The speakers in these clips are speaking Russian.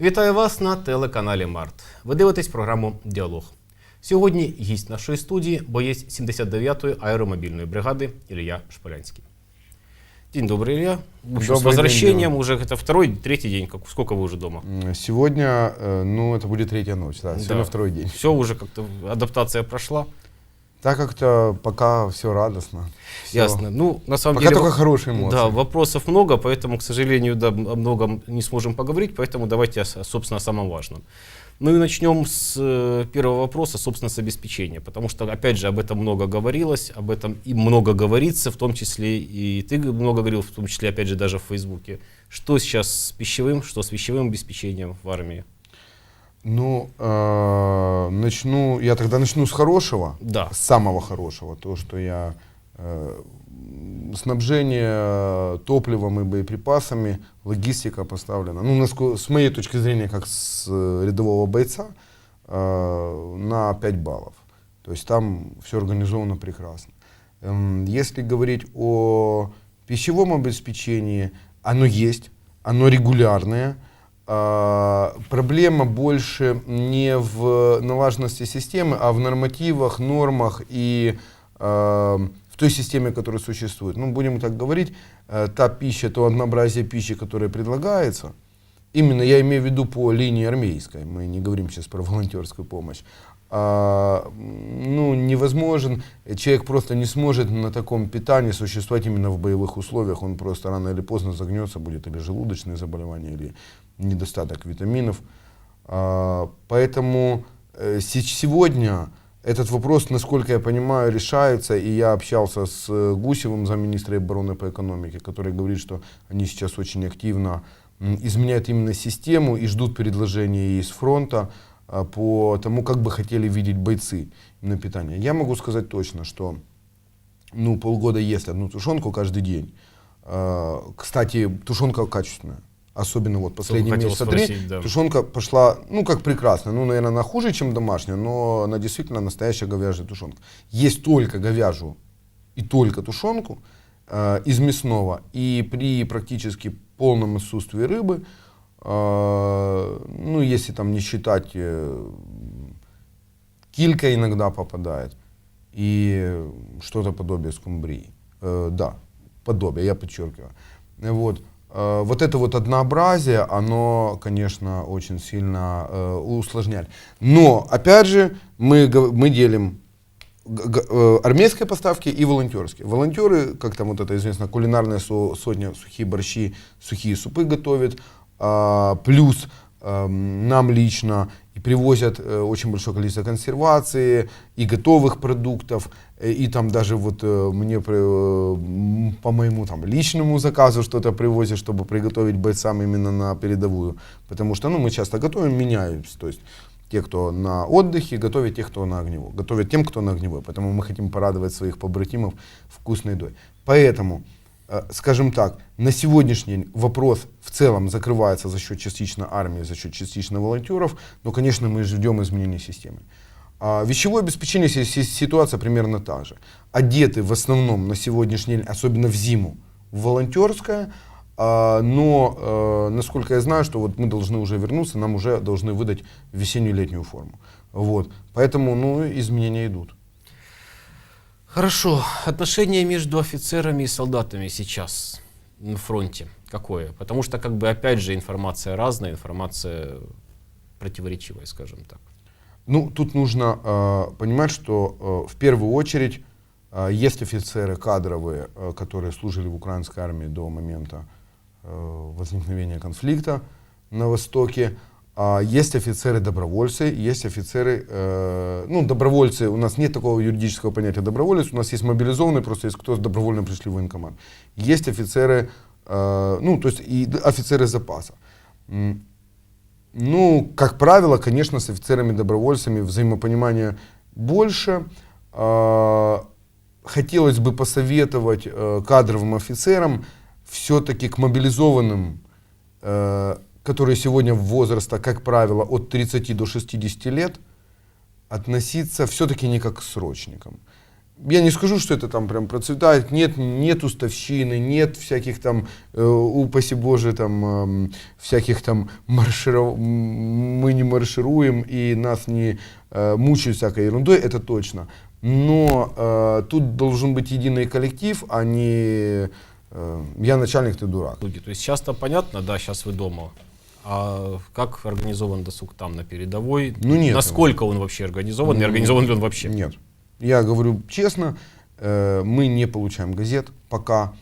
Вітаю вас на телеканалі Март. Ви дивитесь програму Діалог. Сьогодні гість нашої студії, боєць 79-ї аеромобільної бригади Илья Шполянский. День добрый, Илья. В общем, с Добрый возвращением день, уже это второй, третий день. Как, сколько вы уже дома? М, Сегодня, э, ну, это будет третья ночь, да, сегодня Да. второй день. Все уже как-то адаптация прошла. Так как-то пока все радостно. всё. Ясно. Ну, на самом Пока деле... только хорошие эмоции. Да, вопросов много, поэтому, к сожалению, да, о многом не сможем поговорить, поэтому давайте, собственно, о самом важном. Ну и начнем с э, первого вопроса, собственно, с обеспечения, потому что, опять же, об этом много говорилось, об этом и много говорится, в том числе и ты много говорил, в том числе, опять же, даже в Фейсбуке. Что сейчас с пищевым, что с пищевым обеспечением в армии? Ну, э, начну, я тогда начну с хорошего, Да. с самого хорошего, то, что я э, снабжение топливом и боеприпасами, логистика поставлена, ну, наско- с моей точки зрения, как с э, рядового бойца, э, на 5 баллов. То есть там все организовано прекрасно. Эм, Если говорить о пищевом обеспечении, оно есть, оно регулярное. А, Проблема больше не в налаженности системы, а в нормативах, нормах и а, в той системе, которая существует. Ну, будем так говорить, э, та пища, то однообразие пищи, которое предлагается, именно я имею в виду по линии армейской, мы не говорим сейчас про волонтерскую помощь, а, ну, невозможен, человек просто не сможет на таком питании существовать именно в боевых условиях, он просто рано или поздно загнется, будет или желудочные заболевания, или недостаток витаминов. А, Поэтому э, се- сегодня этот вопрос, насколько я понимаю, решается, и я общался с э, Гусевым, замминистра обороны по экономике, который говорит, что они сейчас очень активно изменяют именно систему и ждут предложений из фронта по тому, как бы хотели видеть бойцы на питание. Я могу сказать точно, что ну, полгода есть одну тушенку каждый день. А, Кстати, тушенка качественная. Особенно вот последние месяца три. да. Тушенка пошла, ну, как прекрасно. Ну, наверное, она хуже, чем домашняя, но она действительно настоящая говяжья тушенка. Есть только говяжью и только тушенку э, из мясного. И при практически полном отсутствии рыбы, ну, если там не считать, э, килька иногда попадает и что-то подобие скумбрии. Э, да, подобие, я подчеркиваю. Вот. Э, Вот это вот однообразие, оно, конечно, очень сильно усложняет. Но, опять же, мы, мы делим армейские поставки и волонтерские. Волонтеры, как там вот это известно, кулинарная со- сотня, сухие борщи, сухие супы готовят, а, плюс эм, нам лично и привозят э, очень большое количество консервации и готовых продуктов, э, и там даже вот э, мне по моему там личному заказу что-то привозят, чтобы приготовить бойцам именно на передовую, потому что ну мы часто готовим, меняются, то есть те, кто на отдыхе, готовят тех, кто на огневой. Готовят тем, кто на огневой. Поэтому мы хотим порадовать своих побратимов вкусной едой. Поэтому, скажем так, на сегодняшний день вопрос в целом закрывается за счет частично армии, за счет частично волонтеров. Но, конечно, мы ждем изменения системы. А вещевое обеспечение си- си- ситуация примерно та же. Одеты в основном на сегодняшний день, особенно в зиму, в волонтерское, а, но, э, насколько я знаю, что вот мы должны уже вернуться, нам уже должны выдать весеннюю и летнюю форму. Вот. Поэтому ну, изменения идут. Хорошо. Отношение между офицерами и солдатами сейчас на фронте какое? Потому что, как бы, опять же, информация разная, информация противоречивая, скажем так. Ну, тут нужно э, понимать, что э, в первую очередь э, есть офицеры кадровые, э, которые служили в украинской армии до момента э, возникновения конфликта на Востоке. А есть офицеры-добровольцы, есть офицеры, э, ну, добровольцы, у нас нет такого юридического понятия доброволец, у нас есть мобилизованные, просто есть кто добровольно пришли в военкомат. Есть офицеры, э, ну, то есть и офицеры запаса. Ну, как правило, конечно, с офицерами-добровольцами взаимопонимания больше. А, Хотелось бы посоветовать э, кадровым офицерам все-таки к мобилизованным, э, которые сегодня в возраста, как правило, от 30 до 60 лет, относиться все-таки не как к срочникам. я не скажу, что это там прям процветает, нет, нет уставщины, нет всяких там, э, упаси Боже, там, эм, всяких там марширов... мы не маршируем и нас не э, мучают всякой ерундой, это точно. Но э, тут должен быть единый коллектив, а не э, я начальник, ты дурак. То есть часто понятно, да, сейчас вы дома. А как организован досуг там на передовой? Ну, нет. Насколько он вообще организован? Не организован ли он вообще? Нет. Я говорю честно, э, мы не получаем газет пока.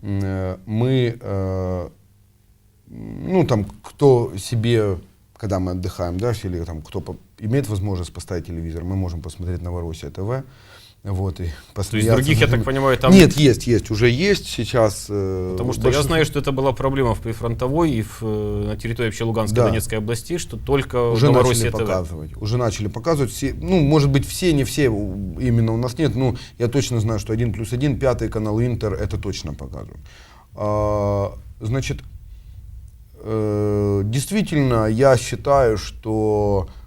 Э, Мы, э, ну там, кто себе, когда мы отдыхаем, да, или там, кто имеет возможность поставить телевизор, мы можем посмотреть Новороссия ТВ. Вот, и То есть других, я так понимаю, там... Нет, есть, есть, уже есть сейчас. э, Потому что я большинство- знаю, что это была проблема в прифронтовой и в, э, на территории вообще Луганской Да. и Донецкой областей, что только уже начали ТВ. показывать. Уже начали показывать. Все, ну, может быть, все, не все именно у нас нет. Ну, я точно знаю, что один плюс один, пятый канал Интер, это точно показывают. А, значит, э, действительно, я считаю, что э,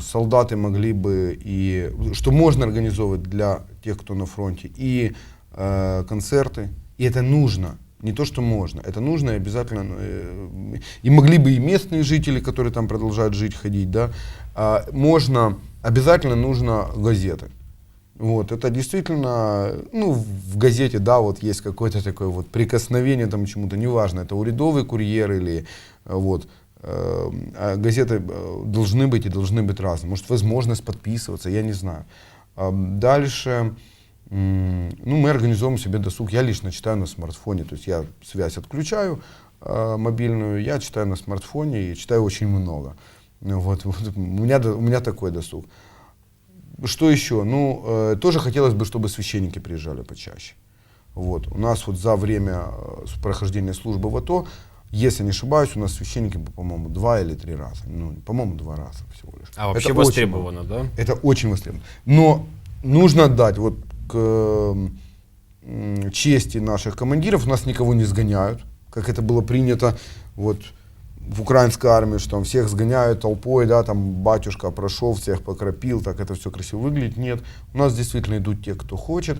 солдаты могли бы и что можно организовывать для тех, кто на фронте, и э, концерты, и это нужно. Не то, что можно, это нужно и обязательно. э, И могли бы и местные жители, которые там продолжают жить, ходить, да. А, Можно, обязательно нужно газеты. Вот, это действительно, ну, в газете, да, вот есть какое-то такое вот прикосновение там чему-то, неважно, это урядовый курьер или, э, вот, э, газеты э, должны быть и должны быть разные. Может, возможность подписываться, я не знаю. А, Дальше, ну, мы организуем себе досуг, я лично читаю на смартфоне, то есть я связь отключаю э, мобильную, я читаю на смартфоне и читаю очень много. Ну, Вот, вот у, меня, у меня такой досуг. Что еще? Ну, э, тоже хотелось бы, чтобы священники приезжали почаще. Вот. У нас вот за время э, прохождения службы в АТО, если не ошибаюсь, у нас священники, по-моему, два или три раза. Ну, по-моему, два раза всего лишь. А вообще Это очень востребовано, да? это очень востребовано. Но нужно отдать вот к чести наших командиров, нас никого не сгоняют, как это было принято вот в украинской армии, что там всех сгоняют толпой, да, там батюшка прошел, всех покропил, так это все красиво выглядит. Нет, у нас действительно идут те, кто хочет.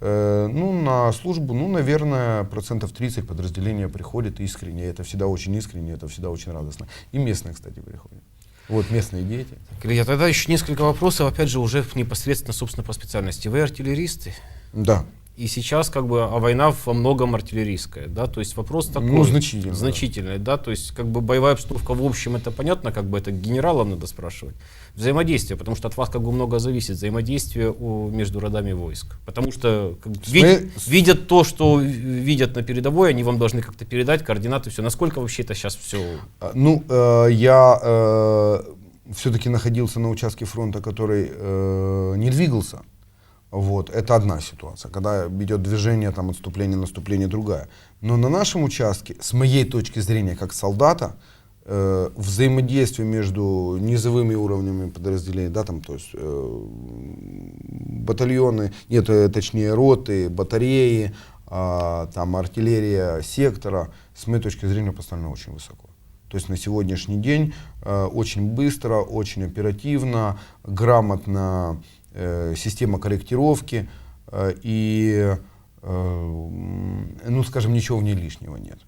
Э, ну, на службу, ну, наверное, процентов 30 подразделения приходит искренне. Это всегда очень искренне, это всегда очень радостно. И местные, кстати, приходят. Вот местные дети. Илья, тогда еще несколько вопросов, опять же, уже непосредственно, собственно, по специальности. Вы артиллеристы, Да. И сейчас как бы а война во многом артиллерийская, да, то есть вопрос такой. Ну, значительно, да. Значительный, да, то есть как бы боевая обстановка в общем, это понятно, как бы это генералам надо спрашивать. Взаимодействие, потому что от вас как бы много зависит, взаимодействие у- между родами войск. Потому что как Сме- видят, видят то, что видят на передовой, они вам должны как-то передать координаты, все. Насколько вообще это сейчас все А, Ну, э, я все-таки находился на участке фронта, который э, не двигался. Вот, это одна ситуация. Когда идет движение, там, отступление, наступление, другая. Но на нашем участке, с моей точки зрения, как солдата, э, взаимодействие между низовыми уровнями подразделений, да, там, то есть э, батальоны, нет, э, точнее, роты, батареи, а, там, артиллерия сектора, с моей точки зрения, поставлено очень высоко. То есть на сегодняшний день э, очень быстро, очень оперативно, грамотно э, система корректировки э, и, э, ну, скажем, ничего в ней лишнего нет.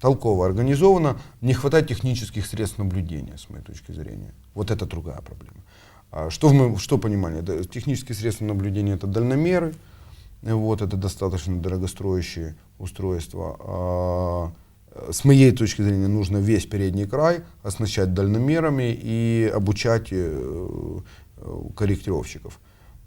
Толково организовано, не хватает технических средств наблюдения, с моей точки зрения. Вот это другая проблема. А Что, мы, что понимание? Да, Технические средства наблюдения это дальномеры, вот, это достаточно дорогостоящие устройства. А, э, С моей точки зрения нужно весь передний край оснащать дальномерами и обучать э, э, корректировщиков.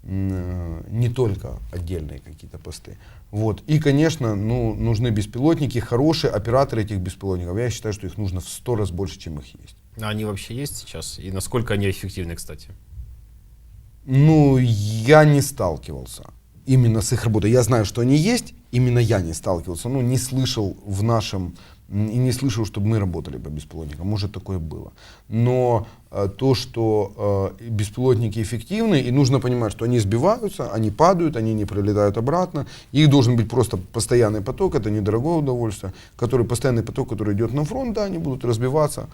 Э, Не только отдельные какие-то посты. Вот. И, конечно, ну, нужны беспилотники, хорошие операторы этих беспилотников. Я считаю, что их нужно в сто раз больше, чем их есть. А они вообще есть сейчас? И насколько они эффективны, кстати? Ну, я не сталкивался именно с их работой. Я знаю, что они есть, именно я не сталкивался. Ну, не слышал в нашем, и не слышал, чтобы мы работали по беспилотникам. Может, такое было. Но э, то, что э, беспилотники эффективны, и нужно понимать, что они сбиваются, они падают, они не прилетают обратно. Их должен быть просто постоянный поток, это недорогое удовольствие, который постоянный поток, который идет на фронт, да, они будут разбиваться,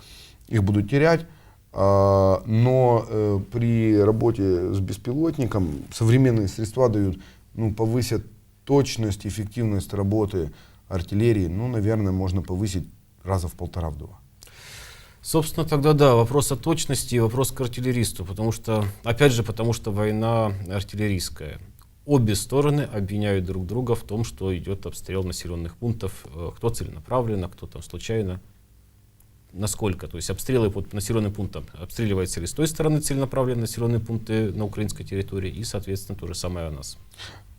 их будут терять. А, Но э, при работе с беспилотником современные средства дают ну, повысят точность, эффективность работы артиллерии, ну, наверное, можно повысить раза в полтора-два. Собственно, тогда да, вопрос о точности и вопрос к артиллеристу, потому что, опять же, потому что война артиллерийская. Обе стороны обвиняют друг друга в том, что идет обстрел населенных пунктов, э, кто целенаправленно, кто там случайно. Насколько? То есть обстрелы по населенным пунктам обстреливаются ли с той стороны целенаправленно населенные пункты на украинской территории и, соответственно, то же самое о нас.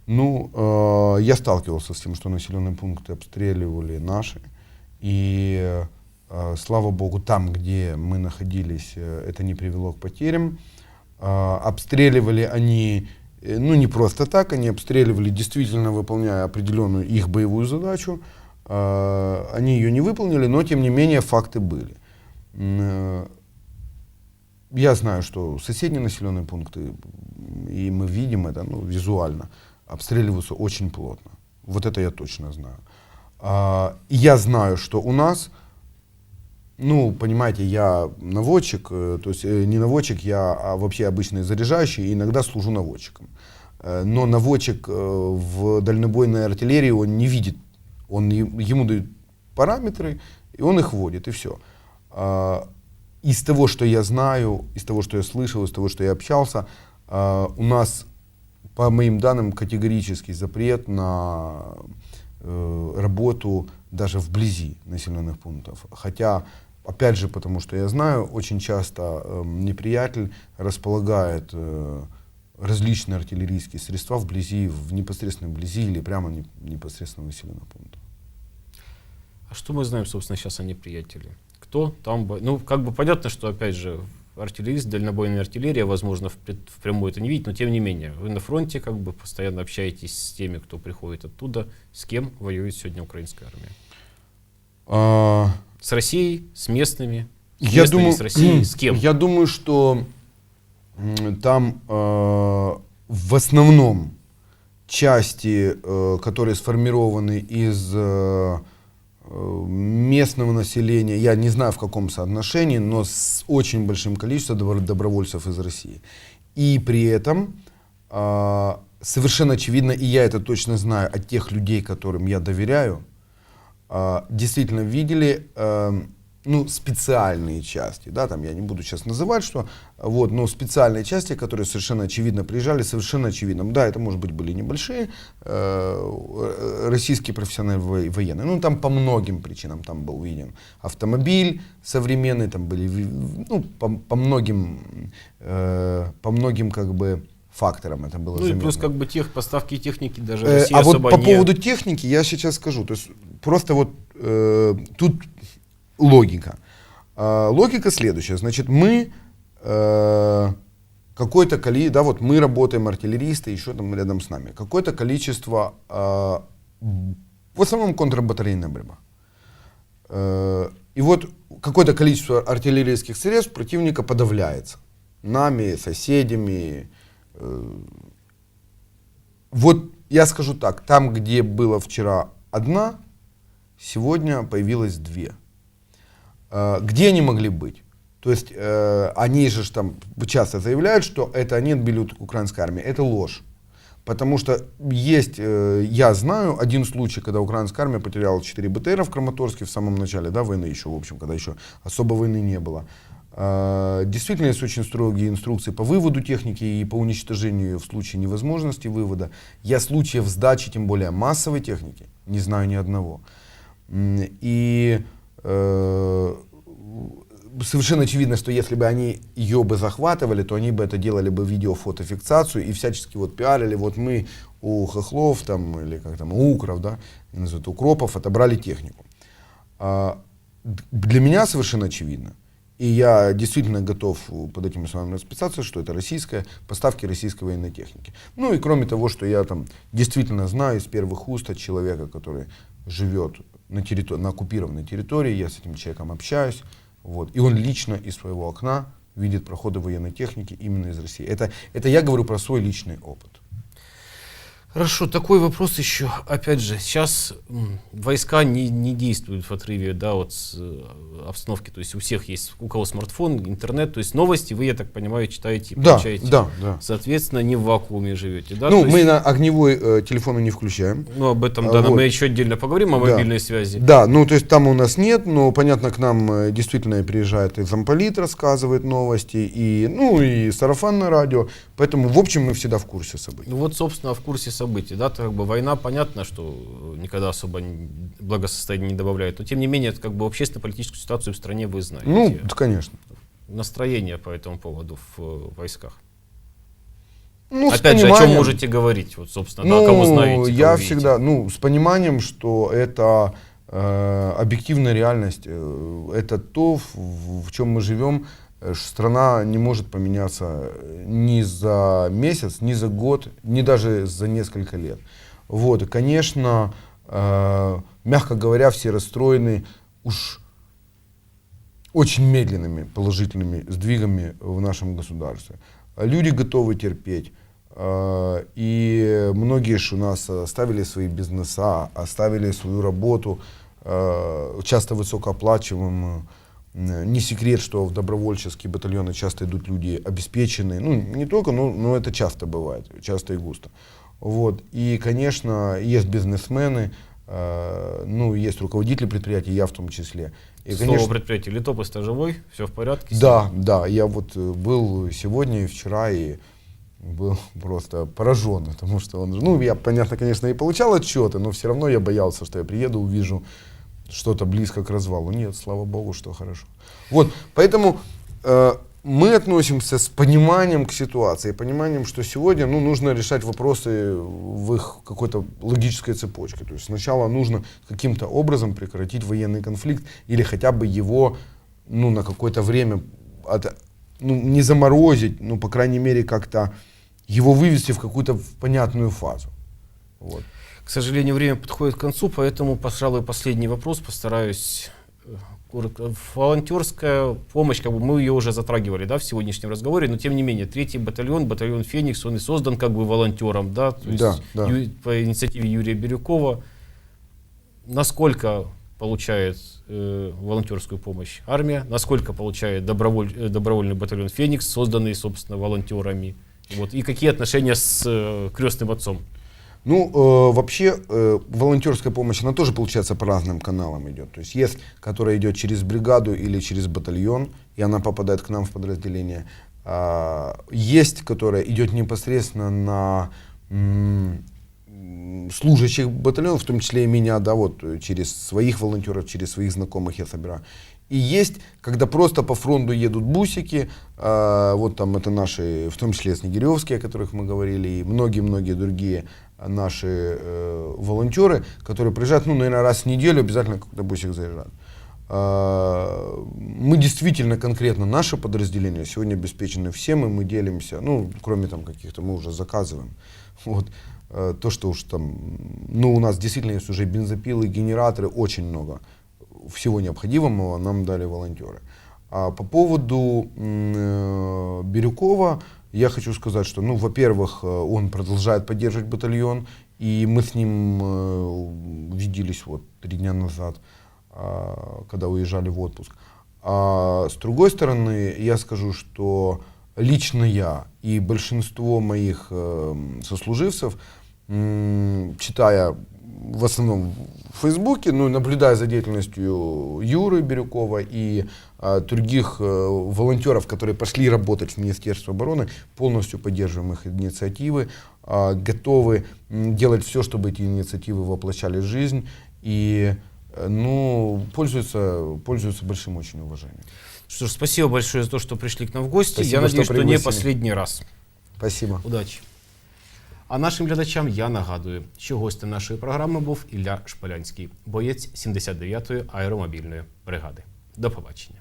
Ну, э, я сталкивался с тем, что населенные пункты обстреливали наши. И, э, слава богу, там, где мы находились, э, это не привело к потерям. Э, обстреливали они, э, ну, не просто так, они обстреливали, действительно выполняя определенную их боевую задачу. Э, они ее не выполнили, но, тем не менее, факты были. Э, я знаю, что соседние населенные пункты, и мы видим это ну, визуально, обстреливаются очень плотно. Вот это я точно знаю. А, я знаю, что у нас, ну, понимаете, я наводчик, э, то есть э, не наводчик, я а вообще обычный заряжающий, и иногда служу наводчиком. Э, Но наводчик в дальнобойной артиллерии, он не видит, он, ему дают параметры, и он их вводит, и все. Из того, что я знаю, из того, что я слышал, из того, что я общался, а, у нас, по моим данным, категорический запрет на э, работу даже вблизи населенных пунктов. Хотя, опять же, потому что я знаю, очень часто э, неприятель располагает э, различные артиллерийские средства вблизи, в непосредственной близи или прямо не- непосредственно населенных пунктов. А что мы знаем, собственно, сейчас о неприятеле? Кто там... Ну, как бы понятно, что, опять же, артиллерист, дальнобойная артиллерия, возможно, в впрямую это не видит, но тем не менее, вы на фронте как бы постоянно общаетесь с теми, кто приходит оттуда, с кем воюет сегодня украинская армия. А, С Россией, с местными, с Я местными, думаю, с Россией, с кем? Я думаю, что там э, в основном части, э, которые сформированы из э, местного населения, я не знаю в каком соотношении, но с очень большим количеством добро- добровольцев из России. И при этом э, совершенно очевидно, и я это точно знаю от тех людей, которым я доверяю, а, действительно видели эм, ну, специальные части, да, там я не буду сейчас называть, что, вот, но специальные части, которые совершенно очевидно приезжали, совершенно очевидно, да, это, может быть, были небольшие э, российские профессиональные во- военные, ну, там по многим причинам, там был виден автомобиль современный, там были, ну, по, по многим, э, по многим, как бы, факторам это было Ну и заметно. плюс как бы тех поставки техники даже Э, а вот по не... поводу техники я сейчас скажу. То есть просто вот э, тут логика. А, логика следующая. Значит, мы э, какое-то количество, да, вот мы работаем артиллеристы, еще там рядом с нами. Какое-то количество, э, в основном контрбатарейная борьба. Э, И вот какое-то количество артиллерийских средств противника подавляется. Нами, соседями. э, Вот я скажу так, там, где было вчера одна, сегодня появилось две. Э, Где они могли быть? То есть э, они же там часто заявляют, что это они отбили от украинской армии. Это ложь. Потому что есть, э, я знаю один случай, когда украинская армия потеряла 4 БТРа в Краматорске в самом начале да, войны еще, в общем, когда еще особо войны не было. Э, Действительно, есть очень строгие инструкции по выводу техники и по уничтожению ее в случае невозможности вывода. Я случаев сдачи, тем более массовой техники, не знаю ни одного. И совершенно очевидно, что если бы они ее бы захватывали, то они бы это делали бы видео-фотофиксацию и всячески вот пиарили, вот мы у хохлов там, или как там, у укров, да, называют укропов, отобрали технику. А, для меня совершенно очевидно, и я действительно готов э, под этими словами расписаться, что это российская, поставки российской военной техники. Ну и кроме того, что я там действительно знаю из первых уст от человека, который живет на, территор- на оккупированной территории, я с этим человеком общаюсь, вот, и он лично из своего окна видит проходы военной техники именно из России. Это, это я говорю про свой личный опыт. Хорошо, такой вопрос еще. Опять же, сейчас войска не, не действуют в отрыве да, от э, обстановки. То есть у всех есть, у кого смартфон, интернет, то есть новости вы, я так понимаю, читаете и Да, получаете. да, да. Соответственно, не в вакууме живете. Да? ну, То мы есть, на огневой э, телефоны не включаем. ну, об этом, А, да, вот. мы еще отдельно поговорим о Да. мобильной связи. Да, ну то есть там у нас нет, но понятно, к нам э, действительно приезжает и замполит, рассказывает новости, и, ну, и сарафанное радио. Поэтому, в общем, мы всегда в курсе событий. Ну вот, собственно, в курсе событий. Да, то как бы война, понятно, что э, никогда особо благосостояния не добавляет. Но тем не менее, это как бы общественно-политическую ситуацию в стране вы знаете. Ну, да, конечно. Настроение по этому поводу в э, войсках. Ну, Опять же, о чем можете говорить? Вот, собственно, Ну, да, кого знаете, кого я видите. всегда, ну, с пониманием, что это э, объективная реальность, э, это то, в, в чем мы живем. Э, Страна не может поменяться э, ни за месяц, ни за год, ни даже за несколько лет. Вот, и, конечно, э, мягко говоря, все расстроены уж очень медленными положительными сдвигами в нашем государстве. Люди готовы терпеть. э, И многие же у нас оставили свои бизнеса, оставили свою работу, часто высокооплачиваемую. Не секрет, что в добровольческие батальоны часто идут люди обеспеченные. Ну, не только, но, но это часто бывает, часто и густо. Вот. И, конечно, есть бизнесмены, э, ну, есть руководители предприятий, я в том числе. И, Слово предприятие. Летопыс-то живой? Все в порядке? да, да, я вот э, был сегодня и вчера и был просто поражен, потому что он, ну, я, понятно, конечно, и получал отчеты, но все равно я боялся, что я приеду, увижу что-то близко к развалу. Нет, слава богу, что хорошо. Вот, поэтому э, мы относимся с пониманием к ситуации, пониманием, что сегодня, ну, нужно решать вопросы в их какой-то логической цепочке. То есть сначала нужно каким-то образом прекратить военный конфликт или хотя бы его, ну, на какое-то время от- ну, не заморозить, ну, по крайней мере, как-то его вывести в какую-то понятную фазу. Вот. К сожалению, время подходит к концу, поэтому, пожалуй, последний вопрос постараюсь. э, коротко. Волонтерская помощь, как бы мы ее уже затрагивали да, в сегодняшнем разговоре, но тем не менее, третий батальон, батальон Феникс, он и создан как бы волонтером, да, то есть Да, да. ю- по инициативе Юрия Бирюкова. Насколько получает э, волонтерскую помощь армия, насколько получает доброволь- э, добровольный батальон Феникс, созданный, собственно, волонтерами. Вот. И какие отношения с э, крестным отцом? Ну, э, вообще, э, волонтерская помощь, она тоже, получается, по разным каналам идет. То есть есть, которая идет через бригаду или через батальон, и она попадает к нам в подразделение. А, есть, которая идет непосредственно на служащих батальонов, в том числе и меня, да, вот э, через своих волонтеров, через своих знакомых я собираю. И есть, когда просто по фронту едут бусики, а, вот там это наши, в том числе снегиревские, о которых мы говорили, и многие-многие другие наши э, волонтеры, которые приезжают, ну, наверное, раз в неделю обязательно какой-то бусик заезжают. А, Мы действительно конкретно, наше подразделение сегодня обеспечены всем, и мы делимся, ну, кроме там каких-то, мы уже заказываем. Вот. Э, То, что уж там, ну, у нас действительно есть уже бензопилы, генераторы, очень много всего необходимого нам дали волонтеры. А по поводу э, Бирюкова, я хочу сказать, что, ну, во-первых, э, он продолжает поддерживать батальон, и мы с ним э, виделись вот три дня назад, а, когда уезжали в отпуск. А с другой стороны, я скажу, что лично я и большинство моих э, сослуживцев, читая в основном в Фейсбуке, ну, наблюдая за деятельностью Юры Бирюкова и других э, волонтеров, которые пошли работать в Министерство обороны, полностью поддерживаем их инициативы, а, готовы м, делать все, чтобы эти инициативы воплощали в жизнь и э, ну, пользуются, пользуются большим очень уважением. Что ж, спасибо большое за то, что пришли к нам в гости. Спасибо, Я надеюсь, что что, не пригласили. последний раз. Спасибо. Удачі. А нашим глядачам я нагадую, що гостем нашої програми був Ілля Шполянський, боєць 79-ї аеромобільної бригади. До побачення.